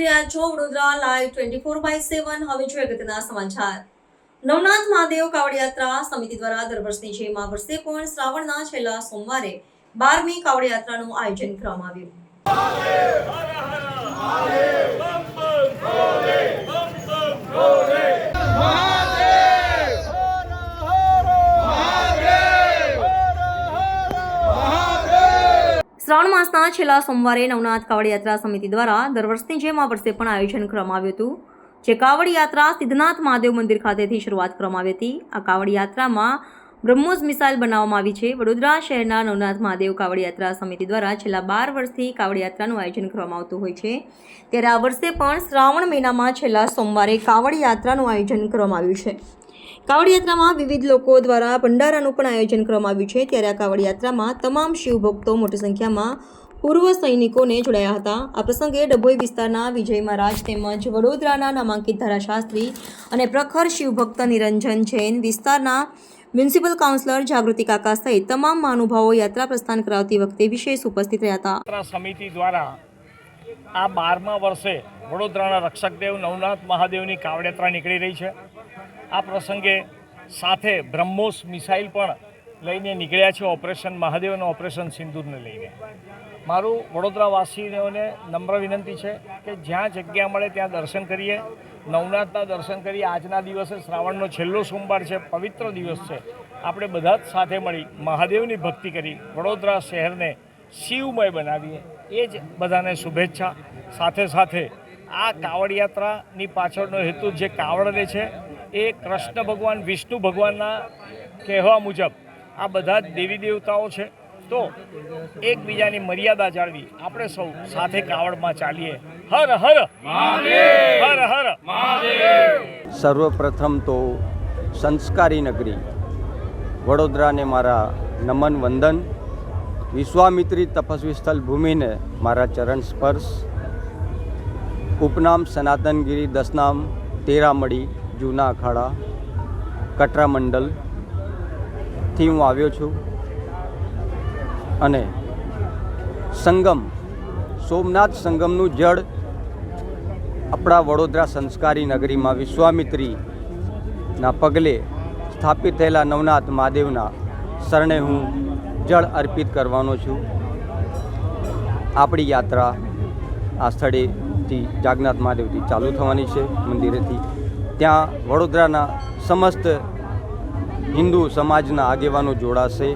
રહ્યા છો Vadodara live twenty four by seven હવે જોઈએ અગત્યના સમાચાર. નવનાથ મહાદેવ કાવડ યાત્રા સમિતિ દ્વારા દર વર્ષની જેમ આ વર્ષે પણ શ્રાવણના છેલ્લા સોમવારે બારમી કાવડ યાત્રાનું આયોજન કરવામાં આવ્યું. શ્રાવણ માસના છેલ્લા સોમવારે નવનાથ કાવડ યાત્રા સમિતિ દ્વારા દર વર્ષની જેમ આ વર્ષે પણ આયોજન કરવામાં આવ્યું હતું, જે કાવડ યાત્રા સિદ્ધનાથ મહાદેવ મંદિર ખાતેથી શરૂઆત કરવામાં આવી હતી. આ કાવડ યાત્રામાં બ્રહ્મોસ મિસાઇલ બનાવવામાં આવી છે. વડોદરા શહેરના નવનાથ મહાદેવ કાવડ યાત્રા સમિતિ દ્વારા છેલ્લા બાર વર્ષથી કાવડ યાત્રાનું આયોજન કરવામાં આવતું હોય છે. ત્યારે આ વર્ષે પણ શ્રાવણ મહિનામાં છેલ્લા સોમવારે કાવડ યાત્રાનું આયોજન કરવામાં આવ્યું છે. કાવડ યાત્રામાં વિવિધ લોકો દ્વારા ભંડારાનું પણ આયોજન કરવામાં આવ્યું છે. ત્યારે આ કાવડ તમામ શિવભક્તો મોટી સંખ્યામાં પૂર્વ સૈનિકોને જોડાયા હતા. આ પ્રસંગે ડભોઈ વિસ્તારના વિજય મહારાજ તેમજ વડોદરાના નામાંકિત ધારાશાસ્ત્રી અને પ્રખર શિવભક્ત નિરંજન જૈન, વિસ્તારના મ્યુનિસિપલ કાઉન્સિલર જાગૃતિ કાકા સહિત તમામ મહાનુભાવો યાત્રા પ્રસ્થાન કરાવતી વખતે વિશેષ ઉપસ્થિત રહ્યા હતા. સમિતિ દ્વારા આ બારમા વર્ષે વડોદરાના રક્ષકદેવ નવનાથ મહાદેવની કાવડયાત્રા નીકળી રહી છે. આ પ્રસંગે સાથે બ્રહ્મોસ મિસાઇલ પણ લઈને નીકળ્યા છે ઓપરેશન મહાદેવનું ઓપરેશન સિંદૂરને લઈને. મારું વડોદરાવાસીઓને નમ્ર વિનંતી છે કે જ્યાં જગ્યા મળે ત્યાં દર્શન કરીએ. નવનાથના દર્શન કરીએ. આજના દિવસે શ્રાવણનો છેલ્લો સોમવાર છે, પવિત્ર દિવસ છે. આપણે બધા જ સાથે મળી મહાદેવની ભક્તિ કરી વડોદરા શહેરને શિવમય બનાવીએ. એ જ બધાને શુભેચ્છા. સાથે સાથે આ કાવડ યાત્રાની પાછળનો હેતુ જે કાવડને છે એ કૃષ્ણ ભગવાન વિષ્ણુ ભગવાનના કહેવા મુજબ આ બધા જ દેવી દેવતાઓ છે. તો એકબીજાની મર્યાદા જાળવી આપણે સૌ સાથે કાવડમાં ચાલીએ. હર હર હર હર સર્વપ્રથમ તો સંસ્કારી નગરી વડોદરાને મારા નમન વંદન. વિશ્વામિત્રી તપસ્વી સ્થળ ભૂમિને મારા ચરણ સ્પર્શ. ઉપનામ સનાતનગીરી દસનામ તેરામડી જૂના અખાડા, કટરા મંડલથી હું આવ્યો છું. અને સંગમ, સોમનાથ સંગમનું જળ આપણા વડોદરા સંસ્કારી નગરીમાં વિશ્વામિત્રીના પગલે સ્થાપિત થયેલા નવનાથ મહાદેવના શરણે હું જળ અર્પિત કરવાનો છું. આપણી યાત્રા આ સ્થળેથી જાગનાથ મહાદેવથી ચાલુ થવાની છે, મંદિરેથી. ત્યાં વડોદરાના સમસ્ત હિન્દુ સમાજના આગેવાનો જોડાશે,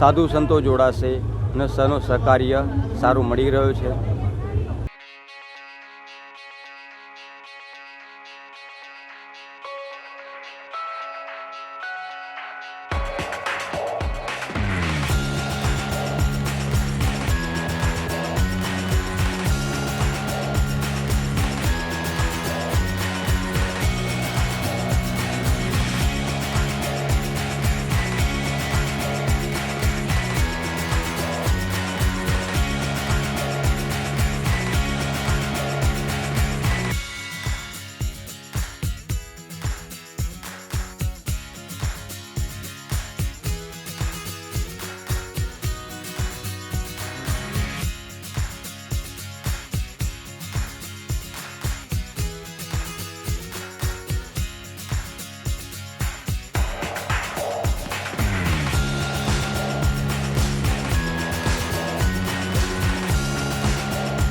સાધુ સંતો જોડાશે અને સનો સહકાર્ય સારું મળી રહ્યો છે.